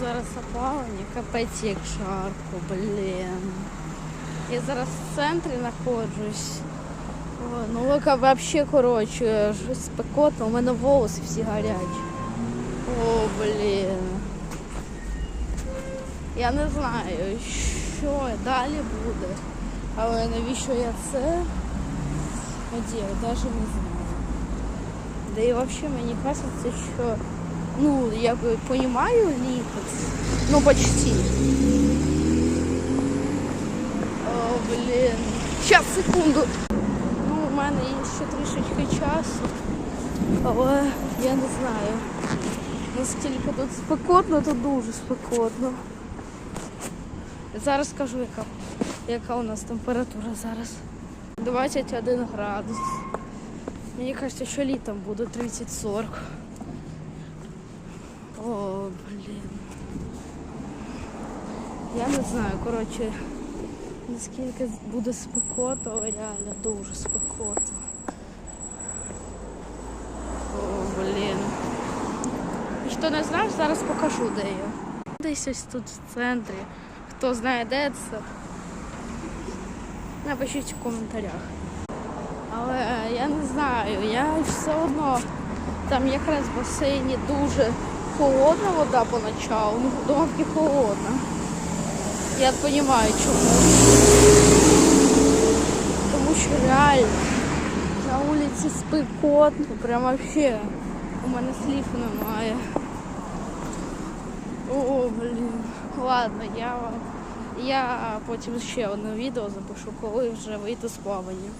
зараз опалення, капець як жарко, блін. Я зараз в центрі знаходжусь. Ну лука взагалі коротше, ж спекотно, у мене волоси всі гарячі. О, блін. Я не знаю, що далі буде. Але навіщо я це одію, навіть не знаю. Да і взагалі мені кажеться, що ну, я розумію літо. Ну, почти. О, блін. Щас, секунду. Ну, у мене є ще трішечки часу. Але я не знаю. Наскільки тут спекотно, то дуже спекотно. Зараз скажу, яка, яка у нас температура зараз. 21 градус. Мені кажеться, що літом буде 30-40. О, блін. Я не знаю, коротше, наскільки буде спекотно, реально дуже спекотно. О, блін. І Хто не знає, зараз покажу, де я. Десь ось тут в центрі. Хто знає, де це, напишіть в коментарях. Але я не знаю, я все одно там якраз в басейні дуже холодна вода поначалу, ну доволі холодна. Я розумію чому. Тому що реально на вулиці спекотно, прям вообще. У мене слів немає. О, блін. Ладно, я. Я потім ще одне відео запишу, коли вже вийду з плавання.